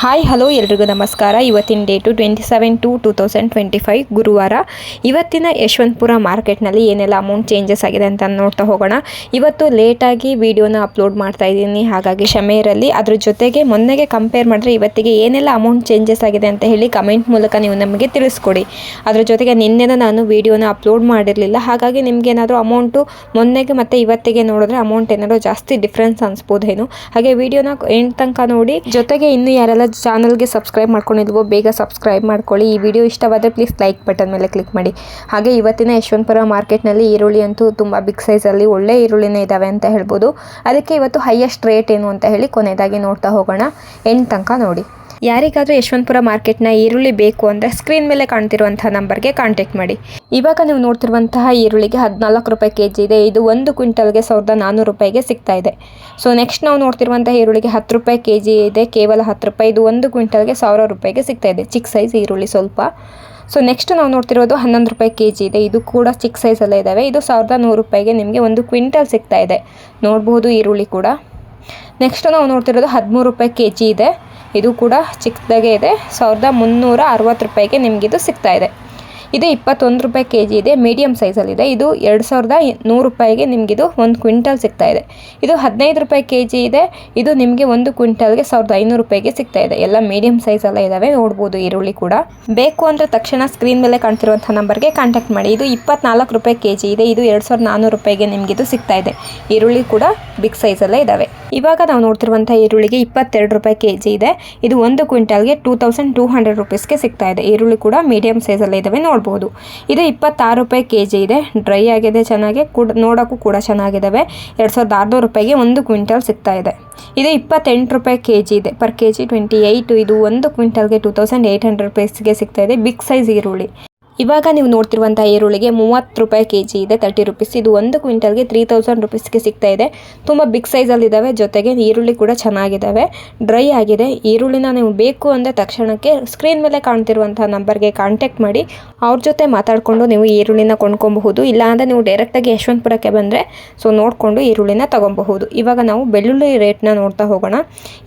Hi, hello, ಎಲ್ರಿಗೂ ನಮಸ್ಕಾರ. ಇವತ್ತಿನ date twenty seven two two thousand twenty five ಗುರುವಾರ. ಇವತ್ತಿನ ಯಶವಂತಪುರ ಮಾರ್ಕೆಟ್ನಲ್ಲಿ ಏನೆಲ್ಲ ಅಮೌಂಟ್ ಚೇಂಜಸ್ ಆಗಿದೆ ಅಂತ ನೋಡ್ತಾ ಹೋಗೋಣ. ಇವತ್ತು ಲೇಟಾಗಿ ವಿಡಿಯೋನ ಅಪ್ಲೋಡ್ ಮಾಡ್ತಾ ಇದ್ದೀನಿ. ಹಾಗಾಗಿ ಕ್ಷಮೆ ಇರಲಿ. ಅದ್ರ ಜೊತೆಗೆ ಮೊನ್ನೆಗೆ ಕಂಪೇರ್ ಮಾಡಿದ್ರೆ ಇವತ್ತಿಗೆ ಏನೆಲ್ಲ ಅಮೌಂಟ್ ಚೇಂಜಸ್ ಆಗಿದೆ ಅಂತ ಹೇಳಿ ಕಮೆಂಟ್ ಮೂಲಕ ನೀವು ನಮಗೆ ತಿಳಿಸ್ಕೊಡಿ. ಅದ್ರ ಜೊತೆಗೆ ನಿನ್ನೆನ ನಾನು ವಿಡಿಯೋನ ಅಪ್ಲೋಡ್ ಮಾಡಿರಲಿಲ್ಲ. ಹಾಗಾಗಿ ನಿಮ್ಗೆ ಏನಾದರೂ ಅಮೌಂಟು ಮೊನ್ನೆಗೆ ಮತ್ತು ಇವತ್ತಿಗೆ ನೋಡಿದ್ರೆ ಅಮೌಂಟ್ ಏನಾದರೂ ಜಾಸ್ತಿ ಡಿಫ್ರೆನ್ಸ್ ಅನಿಸ್ಬೋದೇನು. ಹಾಗೆ ವಿಡಿಯೋನ ಎಂಡ್ ತನಕ ನೋಡಿ. ಜೊತೆಗೆ ಇನ್ನೂ ಯಾರೆಲ್ಲ ಚಾನಲ್ಗೆ ಸಬ್ಸ್ಕ್ರೈಬ್ ಮಾಡ್ಕೊಂಡಿಲ್ವೋ ಬೇಗ ಸಬ್ಸ್ಕ್ರೈಬ್ ಮಾಡ್ಕೊಳ್ಳಿ. ಈ ವಿಡಿಯೋ ಇಷ್ಟವಾದರೆ ಪ್ಲೀಸ್ ಲೈಕ್ ಬಟನ್ ಮೇಲೆ ಕ್ಲಿಕ್ ಮಾಡಿ. ಹಾಗೆ ಇವತ್ತಿನ ಯಶವಂತಪುರ ಮಾರ್ಕೆಟ್ನಲ್ಲಿ ಈರುಳ್ಳಿ ಅಂತೂ ತುಂಬ ಬಿಗ್ ಸೈಜಲ್ಲಿ ಒಳ್ಳೆ ಈರುಳ್ಳಿನೇ ಇದ್ದಾವೆ ಅಂತ ಹೇಳ್ಬೋದು. ಅದಕ್ಕೆ ಇವತ್ತು ಹೈಯೆಸ್ಟ್ ರೇಟ್ ಏನು ಅಂತ ಹೇಳಿ ಕೊನೆಯದಾಗಿ ನೋಡ್ತಾ ಹೋಗೋಣ. ಎಂಟು ತನಕ ನೋಡಿ. ಯಾರಿಗಾದರೂ ಯಶವಂತಪುರ ಮಾರ್ಕೆಟ್ನ ಈರುಳ್ಳಿ ಬೇಕು ಅಂದರೆ ಸ್ಕ್ರೀನ್ ಮೇಲೆ ಕಾಣ್ತಿರುವಂತಹ ನಂಬರ್ಗೆ ಕಾಂಟ್ಯಾಕ್ಟ್ ಮಾಡಿ. ಇವಾಗ ನೀವು ನೋಡ್ತಿರುವಂತಹ ಈರುಳ್ಳಿಗೆ ಹದಿನಾಲ್ಕು ರೂಪಾಯಿ ಕೆ ಜಿ ಇದೆ. ಇದು ಒಂದು ಕ್ವಿಂಟಲ್ಗೆ ಸಾವಿರದ ನಾನ್ನೂರು ರೂಪಾಯಿಗೆ ಸಿಗ್ತಾ ಇದೆ. ಸೊ ನೆಕ್ಸ್ಟ್ ನಾವು ನೋಡ್ತಿರುವಂತಹ ಈರುಳ್ಳಿಗೆ ಹತ್ತು ರೂಪಾಯಿ ಕೆ ಜಿ ಇದೆ. ಕೇವಲ ಹತ್ತು ರೂಪಾಯಿ. ಇದು ಒಂದು ಕ್ವಿಂಟಲ್ಗೆ ಸಾವಿರ ರೂಪಾಯಿಗೆ ಸಿಗ್ತಾ ಇದೆ. ಚಿಕ್ಕ ಸೈಜ್ ಈರುಳ್ಳಿ ಸ್ವಲ್ಪ. ಸೊ ನೆಕ್ಸ್ಟ್ ನಾವು ನೋಡ್ತಿರೋದು ಹನ್ನೊಂದು ರೂಪಾಯಿ ಕೆ ಜಿ ಇದೆ. ಇದು ಕೂಡ ಚಿಕ್ಕ ಸೈಜಲ್ಲೇ ಇದ್ದಾವೆ ಇದು ಸಾವಿರದ ನೂರು ರೂಪಾಯಿಗೆ ನಿಮಗೆ ಒಂದು ಕ್ವಿಂಟಲ್ ಸಿಗ್ತಾ ಇದೆ. ನೋಡ್ಬೋದು ಈರುಳ್ಳಿ ಕೂಡ. ನೆಕ್ಸ್ಟ್ ನಾವು ನೋಡ್ತಿರೋದು ಹದಿಮೂರು ರೂಪಾಯಿ ಕೆ ಜಿ ಇದೆ. ಇದು ಕೂಡ ಚಿಕ್ಕದಾಗೆ ಇದೆ. ಸಾವಿರದ ಮುನ್ನೂರ ಅರವತ್ತು ರೂಪಾಯಿಗೆ ನಿಮಗಿದು ಸಿಗ್ತಾ ಇದೆ ಇದು ಇಪ್ಪತ್ತೊಂದು ರೂಪಾಯಿ ಕೆ ಜಿ ಇದೆ ಮೀಡಿಯಮ್ ಸೈಜಲ್ಲಿದೆ ಇದು. ಎರಡು ಸಾವಿರದ ನೂರು ರೂಪಾಯಿಗೆ ನಿಮಗಿದು ಒಂದು ಕ್ವಿಂಟಲ್ ಸಿಗ್ತಾ ಇದೆ. ಇದು ಹದಿನೈದು ರೂಪಾಯಿ ಕೆ ಜಿ ಇದೆ, ಇದು ನಿಮಗೆ ಒಂದು ಕ್ವಿಂಟಲ್ಗೆ ಸಾವಿರದ ಐನೂರು ರೂಪಾಯಿಗೆ ಸಿಗ್ತಾ ಇದೆ. ಎಲ್ಲ ಮೀಡಿಯಮ್ ಸೈಜೆಲ್ಲ ಇದ್ದಾವೆ ನೋಡ್ಬೋದು ಈರುಳ್ಳಿ ಕೂಡ. ಬೇಕು ಅಂದರೆ ತಕ್ಷಣ ಸ್ಕ್ರೀನ್ ಮೇಲೆ ಕಾಣ್ತಿರುವಂಥ ನಂಬರ್ಗೆ ಕಾಂಟ್ಯಾಕ್ಟ್ ಮಾಡಿ. ಇದು ಇಪ್ಪತ್ನಾಲ್ಕು ರೂಪಾಯಿ ಕೆ ಜಿ ಇದೆ, ಇದು ಎರಡು ಸಾವಿರದ ನಾನ್ನೂರು ರೂಪಾಯಿಗೆ ನಿಮಗಿದು ಸಿಗ್ತಾ ಇದೆ. ಈರುಳ್ಳಿ ಕೂಡ ಬಿಗ್ ಸೈಜಲ್ಲೇ ಇದ್ದಾವೆ ಇವಾಗ ನಾವು ನೋಡ್ತಿರುವಂಥ ಈರುಳ್ಳಿಗೆ ಇಪ್ಪತ್ತೆರಡು ರೂಪಾಯಿ ಕೆ ಜಿ ಇದೆ, ಇದು ಒಂದು ಕ್ವಿಂಟಲ್ಗೆ ಟೂ ತೌಸಂಡ್ ಟೂ ಹಂಡ್ರೆಡ್ ರುಪೀಸ್ಗೆ ಸಿಗ್ತಾ ಇದೆ. ಈರುಳ್ಳಿ ಕೂಡ ಮೀಡಿಯಂ ಸೈಜಲ್ಲೇ ಇದ್ದಾವೆ ನೋಡ್ಬೋದು. ಇದು ಇಪ್ಪತ್ತಾರು ರೂಪಾಯಿ ಕೆ ಜಿ ಇದೆ. ಡ್ರೈ ಆಗಿದೆ ಚೆನ್ನಾಗಿ. ಕೂಡ ನೋಡೋಕ್ಕೂ ಕೂಡ ಚೆನ್ನಾಗಿದ್ದಾವೆ ಎರಡು ಸಾವಿರದ ಆರುನೂರು ರೂಪಾಯಿಗೆ ಒಂದು ಕ್ವಿಂಟಲ್ ಸಿಗ್ತಾ ಇದೆ. ಇದು ಇಪ್ಪತ್ತೆಂಟು ರೂಪಾಯಿ ಕೆ ಜಿ ಇದೆ. Per K G twenty eight ಇದು ಒಂದು ಕ್ವಿಂಟಲ್ಗೆ ಟೂ ತೌಸಂಡ್ ಏಯ್ಟ್ ಹಂಡ್ರೆಡ್ ರುಪೀಸ್ಗೆ ಸಿಗ್ತಾ ಇದೆ. ಬಿಗ್ ಸೈಜ್ ಈರುಳ್ಳಿ. ಇವಾಗ ನೀವು ನೋಡ್ತಿರುವಂಥ ಈರುಳ್ಳಿಗೆ ಮೂವತ್ತು ರೂಪಾಯಿ ಕೆ ಜಿ ಇದೆ ತರ್ಟಿ ರುಪೀಸ್ ಇದು ಒಂದು ಕ್ವಿಂಟಲ್ಗೆ ತ್ರೀ ತೌಸಂಡ್ ರುಪೀಸ್ಗೆ ಸಿಗ್ತಾ ಇದೆ. ತುಂಬ ಬಿಗ್ ಸೈಜಲ್ಲಿದ್ದಾವೆ ಜೊತೆಗೆ ಈರುಳ್ಳಿ ಕೂಡ ಚೆನ್ನಾಗಿದ್ದಾವೆ ಡ್ರೈ ಆಗಿದೆ. ಈರುಳ್ಳಿನ ನೀವು ಬೇಕು ಅಂದರೆ ತಕ್ಷಣಕ್ಕೆ ಸ್ಕ್ರೀನ್ ಮೇಲೆ ಕಾಣ್ತಿರುವಂಥ ನಂಬರ್ಗೆ ಕಾಂಟ್ಯಾಕ್ಟ್ ಮಾಡಿ. ಅವ್ರ ಜೊತೆ ಮಾತಾಡಿಕೊಂಡು ನೀವು ಈರುಳ್ಳಿನ ಕೊಂಡ್ಕೊಬಹುದು. ಇಲ್ಲಾಂದರೆ ನೀವು ಡೈರೆಕ್ಟಾಗಿ ಯಶವಂತಪುರಕ್ಕೆ ಬಂದರೆ ಸೊ ನೋಡಿಕೊಂಡು ಈರುಳ್ಳಿನ ತೊಗೊಬಹುದು. ಇವಾಗ ನಾವು ಬೆಳ್ಳುಳ್ಳಿ ರೇಟ್ನ ನೋಡ್ತಾ ಹೋಗೋಣ.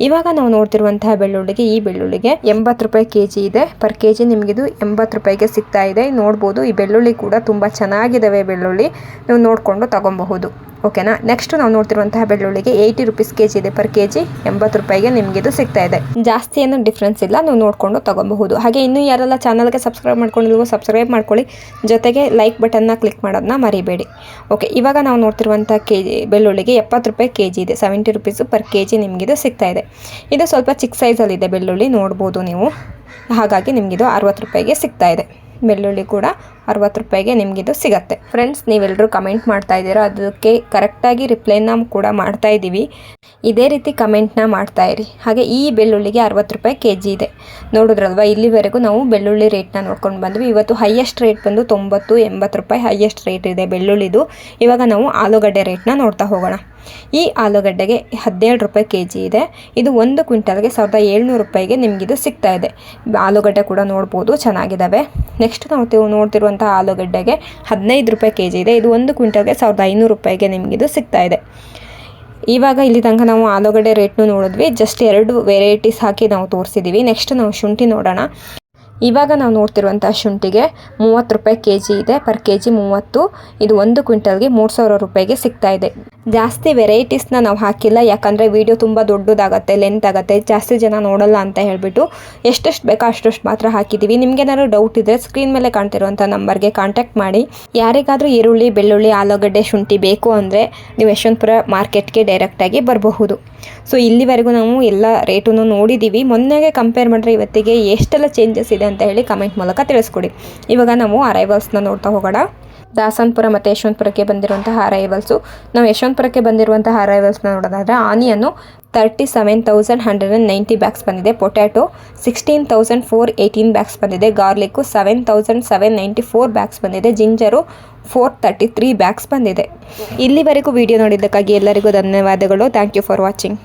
ಇವಾಗ ನಾವು ನೋಡ್ತಿರುವಂತಹ ಬೆಳ್ಳುಳ್ಳಿಗೆ ಈ ಬೆಳ್ಳುಳ್ಳಿಗೆ ಎಂಬತ್ತು ರೂಪಾಯಿ ಕೆ ಇದೆ. ಪರ್ ಕೆ ಜಿ ನಿಮಗಿದು ಎಂಬತ್ತು ರೂಪಾಯಿಗೆ ಸಿಗ್ತಾ ಇದೆ. ನೋಡ್ಬೋದು. ಈ ಬೆಳ್ಳುಳ್ಳಿ ಕೂಡ ತುಂಬ ಚೆನ್ನಾಗಿದ್ದಾವೆ ಬೆಳ್ಳುಳ್ಳಿ. ನೀವು ನೋಡಿಕೊಂಡು ತಗೊಬಹುದು. ಓಕೆನಾ? ನೆಕ್ಸ್ಟ್ ನಾವು ನೋಡ್ತಿರುವಂತಹ ಬೆಳ್ಳುಳ್ಳಿಗೆ ಏಯ್ಟಿ ರುಪೀಸ್ ಕೆ ಜಿ ಇದೆ ಪರ್ ಕೆ ಜಿ ಎಂಬತ್ತು ರೂಪಾಯಿಗೆ ನಿಮಗೆ ಇದು ಸಿಗ್ತಾ ಇದೆ. ಜಾಸ್ತಿ ಏನು ಡಿಫ್ರೆನ್ಸ್ ಇಲ್ಲ. ನೀವು ನೋಡಿಕೊಂಡು ತಗೊಬಹುದು. ಹಾಗೆ ಇನ್ನೂ ಯಾರೆಲ್ಲ ಚಾನಲ್ಗೆ ಸಬ್ಸ್ಕ್ರೈಬ್ ಮಾಡ್ಕೊಂಡಿಲ್ವೋ ಸಬ್ಸ್ಕ್ರೈಬ್ ಮಾಡ್ಕೊಳ್ಳಿ. ಜೊತೆಗೆ ಲೈಕ್ ಬಟನ್ನ ಕ್ಲಿಕ್ ಮಾಡೋದನ್ನ ಮರಿಬೇಡಿ. ಓಕೆ ಇವಾಗ ನಾವು ನೋಡ್ತಿರುವಂಥ ಕೆ, ಬೆಳ್ಳುಳ್ಳಿಗೆ ಎಪ್ಪತ್ತು ರೂಪಾಯಿ ಕೆ ಜಿ ಇದೆ. Seventy rupees per K G ನಿಮಗಿದು ಸಿಗ್ತಾ ಇದೆ. ಇದು ಸ್ವಲ್ಪ ಚಿಕ್ಕ ಸೈಜಲ್ಲಿದೆ ಬೆಳ್ಳುಳ್ಳಿ. ನೋಡ್ಬೋದು ನೀವು. ಹಾಗಾಗಿ ನಿಮಗಿದು ಅರವತ್ತು ರೂಪಾಯಿಗೆ ಸಿಗ್ತಾ ಇದೆ. ಬೆಳ್ಳುಳ್ಳಿ ಕೂಡ ಅರವತ್ತು ರೂಪಾಯಿಗೆ ನಿಮಗಿದು ಸಿಗತ್ತೆ. ಫ್ರೆಂಡ್ಸ್ ನೀವೆಲ್ಲರೂ ಕಮೆಂಟ್ ಮಾಡ್ತಾ ಇದ್ದೀರಾ? ಅದಕ್ಕೆ ಕರೆಕ್ಟಾಗಿ ರಿಪ್ಲೈನ ಕೂಡ ಮಾಡ್ತಾ ಇದ್ದೀವಿ. ಇದೇ ರೀತಿ ಕಮೆಂಟ್ನ ಮಾಡ್ತಾ ಇರಿ. ಹಾಗೆ ಈ ಬೆಳ್ಳುಳ್ಳಿಗೆ ಅರವತ್ತು ರೂಪಾಯಿ ಕೆ ಜಿ ಇದೆ. ನೋಡಿದ್ರಲ್ವಾ? ಇಲ್ಲಿವರೆಗೂ ನಾವು ಬೆಳ್ಳುಳ್ಳಿ ರೇಟ್ನ ನೋಡ್ಕೊಂಡು ಬಂದ್ವಿ. ಇವತ್ತು ಹೈಯೆಸ್ಟ್ ರೇಟ್ ಬಂದು ತೊಂಬತ್ತು, ಎಂಬತ್ತು ರೂಪಾಯಿ ಹೈಯೆಸ್ಟ್ ರೇಟ್ ಇದೆ ಬೆಳ್ಳುಳ್ಳಿದು. ಇವಾಗ ನಾವು ಆಲೂಗಡ್ಡೆ ರೇಟ್ನ ನೋಡ್ತಾ ಹೋಗೋಣ. ಈ ಆಲೂಗಡ್ಡೆಗೆ ಹದಿನೇಳು ರೂಪಾಯಿ ಕೆ ಜಿ ಇದೆ. ಇದು ಒಂದು ಕ್ವಿಂಟಲ್ಗೆ ಸಾವಿರದ ಏಳ್ನೂರು ರೂಪಾಯಿಗೆ ನಿಮಗಿದು ಸಿಗ್ತಾ ಇದೆ. ಆಲೂಗಡ್ಡೆ ಕೂಡ ನೋಡ್ಬೋದು ಚೆನ್ನಾಗಿದ್ದಾವೆ ನೆಕ್ಸ್ಟ್ ನಾವು ನೋಡ್ತಿರುವಂಥ ಆಲೂಗಡ್ಡೆಗೆ ಹದಿನೈದು ರೂಪಾಯಿ ಕೆ ಜಿ ಇದೆ. ಇದು ಒಂದು ಕ್ವಿಂಟಲ್ಗೆ ಸಾವಿರದ ಐನೂರು ರೂಪಾಯಿಗೆ ನಿಮಗಿದು ಸಿಗ್ತಾ ಇದೆ. ಇವಾಗ ಇಲ್ಲಿ ತನಕ ನಾವು ಆಲೂಗಡ್ಡೆ ರೇಟ್ನು ನೋಡಿದ್ವಿ. ಜಸ್ಟ್ ಎರಡು ವೆರೈಟೀಸ್ ಹಾಕಿ ನಾವು ತೋರಿಸಿದ್ದೀವಿ ನೆಕ್ಸ್ಟ್ ನಾವು ಶುಂಠಿ ನೋಡೋಣ. ಇವಾಗ ನಾವು ನೋಡ್ತಿರುವಂಥ ಶುಂಠಿಗೆ ಮೂವತ್ತು ರೂಪಾಯಿ ಕೆ ಜಿ ಇದೆ. ಪರ್ ಕೆ ಜಿ ಮೂವತ್ತು. ಇದು ಒಂದು ಕ್ವಿಂಟಲ್ಗೆ ಮೂರು ಸಾವಿರ ರೂಪಾಯಿಗೆ ಸಿಗ್ತಾ ಇದೆ. ಜಾಸ್ತಿ ವೆರೈಟೀಸ್ನ ನಾವು ಹಾಕಿಲ್ಲ, ಯಾಕಂದರೆ ವಿಡಿಯೋ ತುಂಬ ದೊಡ್ಡದಾಗತ್ತೆ ಲೆಂತ್ ಆಗುತ್ತೆ, ಜಾಸ್ತಿ ಜನ ನೋಡಲ್ಲ ಅಂತ ಹೇಳಿಬಿಟ್ಟು ಎಷ್ಟೆಷ್ಟು ಬೇಕೋ ಅಷ್ಟಷ್ಟು ಮಾತ್ರ ಹಾಕಿದ್ದೀವಿ ನಿಮಗೇನಾದ್ರು ಡೌಟ್ ಇದ್ದರೆ ಸ್ಕ್ರೀನ್ ಮೇಲೆ ಕಾಣ್ತಿರುವಂಥ ನಂಬರ್ಗೆ ಕಾಂಟ್ಯಾಕ್ಟ್ ಮಾಡಿ. ಯಾರಿಗಾದರೂ ಈರುಳ್ಳಿ, ಬೆಳ್ಳುಳ್ಳಿ, ಆಲೂಗಡ್ಡೆ, ಶುಂಠಿ ಬೇಕು ಅಂದರೆ ನೀವು ಯಶವಂತಪುರ ಮಾರ್ಕೆಟ್ಗೆ ಡೈರೆಕ್ಟಾಗಿ ಬರಬಹುದು. ಸೊ ಇಲ್ಲಿವರೆಗೂ ನಾವು ಎಲ್ಲ ರೇಟನ್ನು ನೋಡಿದ್ದೀವಿ ಮೊನ್ನೆಗೆ ಕಂಪೇರ್ ಮಾಡಿದ್ರೆ ಇವತ್ತಿಗೆ ಎಷ್ಟೆಲ್ಲ ಚೇಂಜಸ್ ಇದೆ ಅಂತ ಹೇಳಿ ಕಮೆಂಟ್ ಮೂಲಕ ತಿಳಿಸ್ಕೊಡಿ. ಇವಾಗ ನಾವು ಅರೈವಲ್ಸ್ನ ನೋಡ್ತಾ ಹೋಗೋಣ. ದಾಸನ್ಪುರ ಮತ್ತು ಯಶವಂತಪುರಕ್ಕೆ ಬಂದಿರುವಂತಹ ಅರೈವಲ್ಸು ನಾವು ಯಶವಂತಪುರಕ್ಕೆ ಬಂದಿರುವಂತಹ ಅರೈವಲ್ಸ್ನ ನೋಡೋದಾದರೆ onion thirty seven thousand hundred and ninety bags ಬಂದಿದೆ. Potato sixteen thousand four eighteen bags ಬಂದಿದೆ. Garlic seven thousand seven ninety four bags ಬಂದಿದೆ. Ginger four thirty three bags ಬಂದಿದೆ. ಇಲ್ಲಿವರೆಗೂ ವಿಡಿಯೋ ನೋಡಿದ್ದಕ್ಕಾಗಿ ಎಲ್ಲರಿಗೂ ಧನ್ಯವಾದಗಳು. Thank you for watching